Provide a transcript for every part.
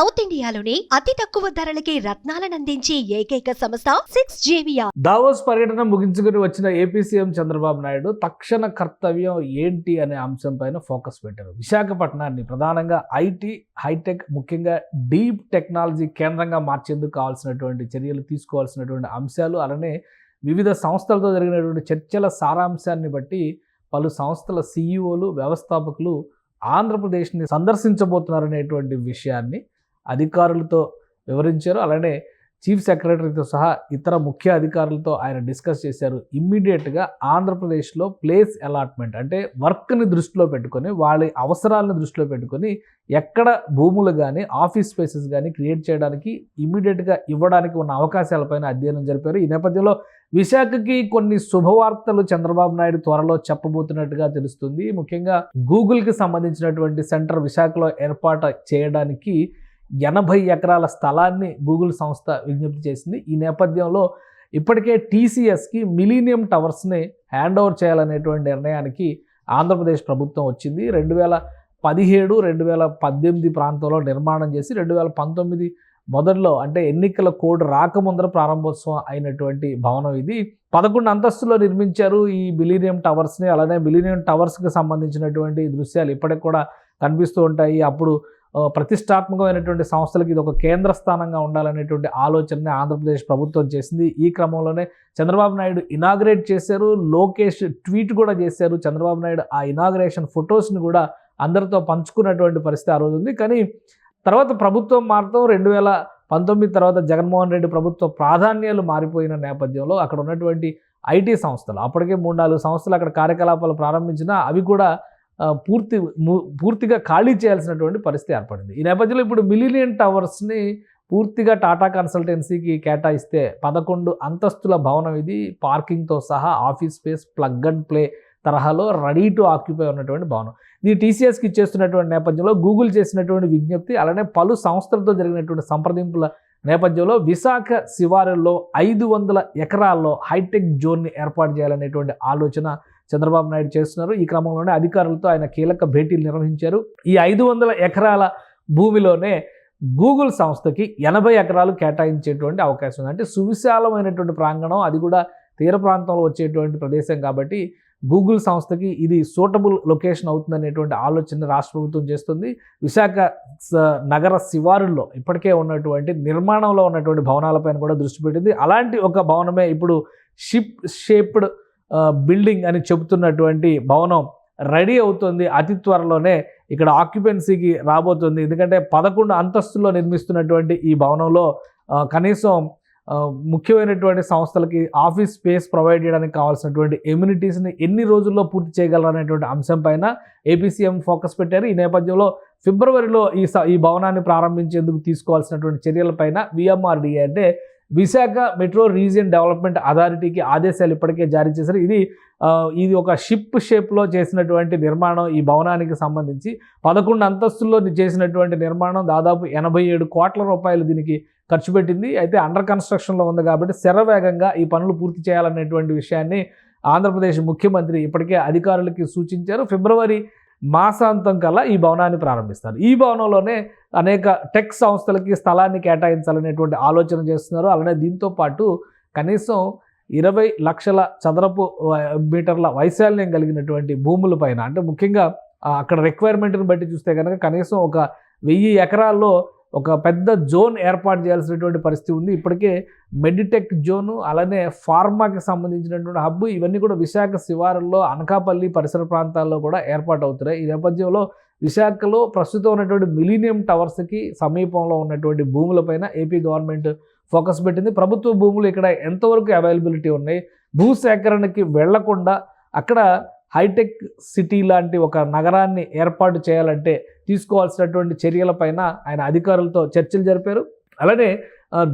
South ఇండియాలోని అతి తక్కువ ధరలకి రత్నాలను అందించే ఏకైక సంస్థ సిక్స్ జేవియా దావోస్ పర్యటన ముగించుకుని వచ్చిన ఏపీ సీఎం చంద్రబాబు నాయుడు తక్షణ కర్తవ్యం ఏంటి అనే అంశం పైన ఫోకస్ పెట్టారు. విశాఖపట్నాన్ని ప్రధానంగా ఐటీ హైటెక్ ముఖ్యంగా డీప్ టెక్నాలజీ కేంద్రంగా మార్చేందుకు కావాల్సినటువంటి చర్యలు తీసుకోవాల్సినటువంటి అంశాలు అలానే వివిధ సంస్థలతో జరిగినటువంటి చర్చల సారాంశాన్ని బట్టి పలు సంస్థల సీఈఓలు వ్యవస్థాపకులు ఆంధ్రప్రదేశ్ని సందర్శించబోతున్నారనేటువంటి విషయాన్ని అధికారులతో వివరించారు. అలానే చీఫ్ సెక్రటరీతో సహా ఇతర ముఖ్య అధికారులతో ఆయన డిస్కస్ చేశారు. ఇమ్మీడియట్గా ఆంధ్రప్రదేశ్లో ప్లేస్ అలాట్మెంట్ అంటే వర్క్ని దృష్టిలో పెట్టుకొని వాళ్ళ అవసరాలను దృష్టిలో పెట్టుకొని ఎక్కడ భూములు కానీ ఆఫీస్ స్పేసెస్ కానీ క్రియేట్ చేయడానికి ఇమ్మీడియట్గా ఇవ్వడానికి ఉన్న అవకాశాలపైన అధ్యయనం జరిపారు. ఈ నేపథ్యంలో విశాఖకి కొన్ని శుభవార్తలు చంద్రబాబు నాయుడు త్వరలో చెప్పబోతున్నట్టుగా తెలుస్తుంది. ముఖ్యంగా గూగుల్కి సంబంధించినటువంటి సెంటర్ విశాఖలో ఏర్పాటు చేయడానికి ఎనభై ఎకరాల స్థలాన్ని గూగుల్ సంస్థ విజ్ఞప్తి చేసింది. ఈ నేపథ్యంలో ఇప్పటికే టీసీఎస్కి మిలీనియం టవర్స్ని హ్యాండ్ ఓవర్ చేయాలనేటువంటి నిర్ణయానికి ఆంధ్రప్రదేశ్ ప్రభుత్వం వచ్చింది. రెండు వేల పదిహేడు రెండు వేల పద్దెనిమిది ప్రాంతంలో నిర్మాణం చేసి రెండు వేల పంతొమ్మిది మొదట్లో అంటే ఎన్నికల కోడ్ రాకముందర ప్రారంభోత్సవం అయినటువంటి భవనం ఇది. పదకొండు అంతస్తులో నిర్మించారు ఈ బిలీనియం టవర్స్ని. అలానే బిలీనియం టవర్స్కి సంబంధించినటువంటి దృశ్యాలు ఇప్పటికి కూడా కనిపిస్తూ ఉంటాయి. అప్పుడు ప్రతిష్టాత్మకమైనటువంటి సంస్థలకు ఇది ఒక కేంద్ర స్థానంగా ఉండాలనేటువంటి ఆలోచనని ఆంధ్రప్రదేశ్ ప్రభుత్వం చేసింది. ఈ క్రమంలోనే చంద్రబాబు నాయుడు ఇనాగ్రేట్ చేశారు. లోకేష్ ట్వీట్ కూడా చేశారు. చంద్రబాబు నాయుడు ఆ ఇనాగ్రేషన్ ఫొటోస్ని కూడా అందరితో పంచుకున్నటువంటి పరిస్థితి ఆ రోజు ఉంది. కానీ తర్వాత ప్రభుత్వం మాత్రం రెండు వేల పంతొమ్మిది తర్వాత జగన్మోహన్ రెడ్డి ప్రభుత్వ ప్రాధాన్యాలు మారిపోయిన నేపథ్యంలో అక్కడ ఉన్నటువంటి ఐటీ సంస్థలు అప్పటికే మూడు నాలుగు సంస్థలు అక్కడ కార్యకలాపాలు ప్రారంభించినా అవి కూడా పూర్తి పూర్తిగా ఖాళీ చేయాల్సినటువంటి పరిస్థితి ఏర్పడింది. ఈ నేపథ్యంలో ఇప్పుడు మిలీనియన్ టవర్స్ని పూర్తిగా టాటా కన్సల్టెన్సీకి కేటాయిస్తే పదకొండు అంతస్తుల భవనం ఇది. పార్కింగ్తో సహా office space plug and play తరహాలో రెడీ టు ఆక్యుపై ఉన్నటువంటి భవనం. ఇది టీసీఎస్కి ఇచ్చేస్తున్నటువంటి నేపథ్యంలో గూగుల్ చేసినటువంటి విజ్ఞప్తి అలానే పలు సంస్థలతో జరిగినటువంటి సంప్రదింపుల నేపథ్యంలో విశాఖ శివారుల్లో ఐదు వందల ఎకరాల్లో హైటెక్ జోన్ని ఏర్పాటు చేయాలనేటువంటి ఆలోచన చంద్రబాబు నాయుడు చేస్తున్నారు. ఈ క్రమంలోనే అధికారులతో ఆయన కీలక భేటీలు నిర్వహించారు. ఈ ఐదు వందల ఎకరాల భూమిలోనే గూగుల్ సంస్థకి ఎనభై ఎకరాలు కేటాయించేటువంటి అవకాశం ఉంది. అంటే సువిశాలమైనటువంటి ప్రాంగణం అది కూడా తీర ప్రాంతంలో వచ్చేటువంటి ప్రదేశం కాబట్టి గూగుల్ సంస్థకి ఇది సూటబుల్ లొకేషన్ అవుతుందనేటువంటి ఆలోచన రాష్ట్ర ప్రభుత్వం చేస్తుంది. విశాఖ స- నగర శివారుల్లో ఇప్పటికే ఉన్నటువంటి నిర్మాణంలో ఉన్నటువంటి భవనాలపైన కూడా దృష్టి పెట్టింది. అలాంటి ఒక భవనమే ఇప్పుడు షిప్ షేప్డ్ బిల్డింగ్ అని చెబుతున్నటువంటి భవనం రెడీ అవుతుంది అతి త్వరలోనే. ఇక్కడ ఆక్యుపెన్సీకి రాబోతుంది. ఎందుకంటే పదకొండు అంతస్తుల్లో నిర్మిస్తున్నటువంటి ఈ భవనంలో కనీసం ముఖ్యమైనటువంటి సంస్థలకి ఆఫీస్ స్పేస్ ప్రొవైడ్ చేయడానికి కావాల్సినటువంటి ఎమ్యూనిటీస్ని ఎన్ని రోజుల్లో పూర్తి చేయగలరనేటువంటి అంశం పైన ఏపీసీఎం ఫోకస్ పెట్టారు. ఈ నేపథ్యంలో ఫిబ్రవరిలో ఈ స- ఈ భవనాన్ని ప్రారంభించేందుకు తీసుకోవాల్సినటువంటి చర్యలపైన విఎంఆర్డీఏ అంటే విశాఖ మెట్రో రీజియన్ డెవలప్మెంట్ అథారిటీకి ఆదేశాలు ఇప్పటికే జారీ చేశారు. ఇది ఇది ఒక షిప్ షేప్లో చేసినటువంటి నిర్మాణం ఈ భవనానికి సంబంధించి. పదకొండు అంతస్తుల్లో చేసినటువంటి నిర్మాణం దాదాపు ఎనభై ఏడు కోట్ల రూపాయలు దీనికి ఖర్చు పెట్టింది. అయితే అండర్ కన్స్ట్రక్షన్లో ఉంది కాబట్టి శరవేగంగా ఈ పనులు పూర్తి చేయాలనేటువంటి విషయాన్ని ఆంధ్రప్రదేశ్ ముఖ్యమంత్రి ఇప్పటికే అధికారులకి సూచించారు. ఫిబ్రవరి మాసాంతం కల్లా ఈ భవనాన్ని ప్రారంభిస్తారు. ఈ భవనంలోనే అనేక టెక్ సంస్థలకి స్థలాన్ని కేటాయించాలనేటువంటి ఆలోచన చేస్తున్నారు. అలానే దీంతో పాటు కనీసం ఇరవై లక్షల చదరపు మీటర్ల వైశాల్యం కలిగినటువంటి భూముల పైన అంటే ముఖ్యంగా అక్కడ రిక్వైర్మెంట్ని బట్టి చూస్తే కనుక కనీసం ఒక వెయ్యి ఎకరాల్లో ఒక పెద్ద జోన్ ఏర్పాటు చేయాల్సినటువంటి పరిస్థితి ఉంది. ఇప్పటికే మెడిటెక్ జోను అలానే ఫార్మాకి సంబంధించినటువంటి హబ్ ఇవన్నీ కూడా విశాఖ శివారుల్లో అనకాపల్లి పరిసర ప్రాంతాల్లో కూడా ఏర్పాటు అవుతున్నాయి ఈ నేపథ్యంలో విశాఖలో ప్రస్తుతం ఉన్నటువంటి మిలీనియం టవర్స్కి సమీపంలో ఉన్నటువంటి భూములపైన ఏపీ గవర్నమెంట్ ఫోకస్ పెట్టింది. ప్రభుత్వ భూములు ఇక్కడ ఎంతవరకు అవైలబిలిటీ ఉన్నాయి? భూ సేకరణకి వెళ్ళకుండా అక్కడ హైటెక్ సిటీ లాంటి ఒక నగరాన్ని ఏర్పాటు చేయాలంటే తీసుకోవాల్సినటువంటి చర్యలపైన ఆయన అధికారులతో చర్చలు జరిపారు. అలానే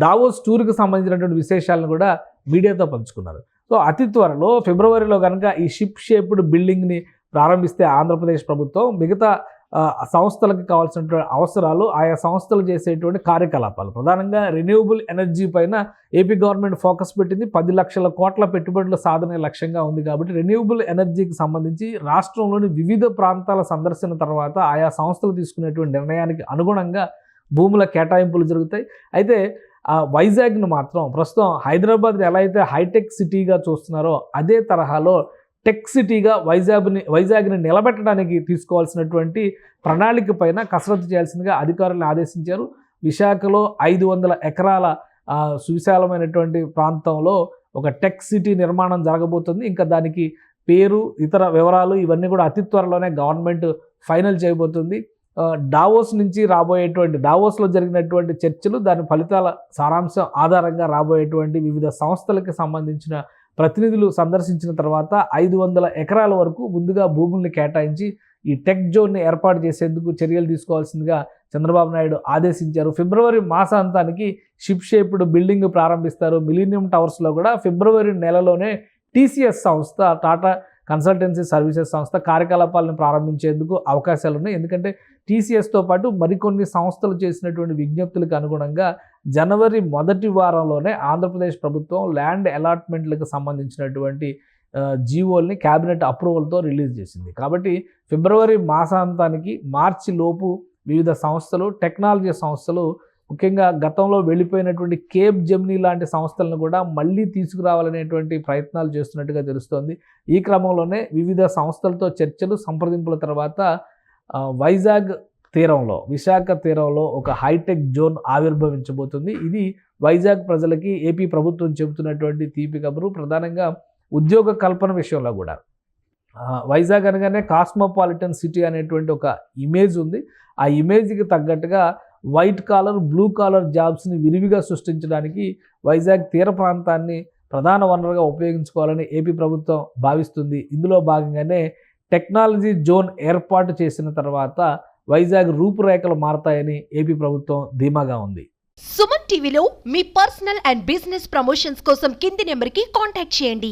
దావోస్ టూర్కి సంబంధించినటువంటి విశేషాలను కూడా మీడియాతో పంచుకున్నారు. సో అతి త్వరలో ఫిబ్రవరిలో కనుక ఈ షిప్ షేప్డ్ బిల్డింగ్ని ప్రారంభిస్తే ఆంధ్రప్రదేశ్ ప్రభుత్వం మిగతా సంస్థలకు కావాల్సినటువంటి అవసరాలు ఆయా సంస్థలు చేసేటువంటి కార్యకలాపాలు. ప్రధానంగా రెన్యూవబుల్ ఎనర్జీ పైన ఏపీ గవర్నమెంట్ ఫోకస్ పెట్టింది. పది లక్షల కోట్ల పెట్టుబడుల సాధనే లక్ష్యంగా ఉంది కాబట్టి రెన్యూవబుల్ ఎనర్జీకి సంబంధించి రాష్ట్రంలోని వివిధ ప్రాంతాల సందర్శన తర్వాత ఆయా సంస్థలు తీసుకునేటువంటి నిర్ణయానికి అనుగుణంగా భూముల కేటాయింపులు జరుగుతాయి. అయితే ఆ వైజాగ్ను మాత్రం ప్రస్తుతం హైదరాబాద్ ఎలా అయితే హైటెక్ సిటీగా చూస్తున్నారో అదే తరహాలో టెక్ సిటీగా వైజాగ్ని వైజాగ్ని నిలబెట్టడానికి తీసుకోవాల్సినటువంటి ప్రణాళిక పైన కసరత్తు చేయాల్సిందిగా అధికారులను ఆదేశించారు. విశాఖలో ఐదు వందల ఎకరాల సువిశాలమైనటువంటి ప్రాంతంలో ఒక టెక్ సిటీ నిర్మాణం జరగబోతుంది. ఇంకా దానికి పేరు ఇతర వివరాలు ఇవన్నీ కూడా అతి త్వరలోనే గవర్నమెంట్ ఫైనల్ చేయబోతుంది. డావోస్ నుంచి రాబోయేటువంటి డావోస్లో జరిగినటువంటి చర్చలు దాని ఫలితాల సారాంశం ఆధారంగా రాబోయేటువంటి వివిధ సంస్థలకు సంబంధించిన ప్రతినిధులు సందర్శించిన తర్వాత ఐదు వందల ఎకరాల వరకు ముందుగా భూముల్ని కేటాయించి ఈ టెక్ జోన్ని ఏర్పాటు చేసేందుకు చర్యలు తీసుకోవాల్సిందిగా చంద్రబాబు నాయుడు ఆదేశించారు. ఫిబ్రవరి మాసాంతానికి షిప్ షేప్డ్ బిల్డింగ్ ప్రారంభిస్తారు. మిలీనియం టవర్స్లో కూడా ఫిబ్రవరి నెలలోనే టీసీఎస్ సంస్థ టాటా కన్సల్టెన్సీ సర్వీసెస్ సంస్థ కార్యకలాపాలను ప్రారంభించేందుకు అవకాశాలు ఉన్నాయి. ఎందుకంటే టీసీఎస్తో పాటు మరికొన్ని సంస్థలు చేసినటువంటి విజ్ఞప్తులకు అనుగుణంగా జనవరి మొదటి వారంలోనే ఆంధ్రప్రదేశ్ ప్రభుత్వం ల్యాండ్ అలాట్మెంట్లకు సంబంధించినటువంటి జీవోల్ని క్యాబినెట్ అప్రూవల్తో రిలీజ్ చేసింది. కాబట్టి ఫిబ్రవరి మాసాంతానికి మార్చి లోపు వివిధ సంస్థలు టెక్నాలజీ సంస్థలు ముఖ్యంగా గతంలో వెళ్ళిపోయినటువంటి కేప్ జమ్నీ లాంటి సంస్థలను కూడా మళ్ళీ తీసుకురావాలనేటువంటి ప్రయత్నాలు చేస్తున్నట్టుగా తెలుస్తోంది. ఈ క్రమంలోనే వివిధ సంస్థలతో చర్చలు సంప్రదింపుల తర్వాత వైజాగ్ తీరంలో విశాఖ తీరంలో ఒక హైటెక్ జోన్ ఆవిర్భవించబోతుంది. ఇది వైజాగ్ ప్రజలకి ఏపీ ప్రభుత్వం చెబుతున్నటువంటి తీపి కబురు. ప్రధానంగా ఉద్యోగ కల్పన విషయంలో కూడా. వైజాగ్ అనగానే కాస్మోపాలిటన్ సిటీ అనేటువంటి ఒక ఇమేజ్ ఉంది. ఆ ఇమేజ్కి తగ్గట్టుగా వైట్ కాలర్ బ్లూ కాలర్ జాబ్స్ని విరివిగా సృష్టించడానికి వైజాగ్ తీర ప్రాంతాన్ని ప్రధాన వనరుగా ఉపయోగించుకోవాలని ఏపీ ప్రభుత్వం భావిస్తుంది. ఇందులో భాగంగానే టెక్నాలజీ జోన్ ఏర్పాటు చేసిన తర్వాత వైజాగ్ రూపురేఖలు మారతాయని ఏపీ ప్రభుత్వం ధీమాగా ఉంది. సుమన్ టీవీలో మీ పర్సనల్ అండ్ బిజినెస్ ప్రమోషన్స్ కోసం కింది నెంబర్కి కాంటాక్ట్ చేయండి.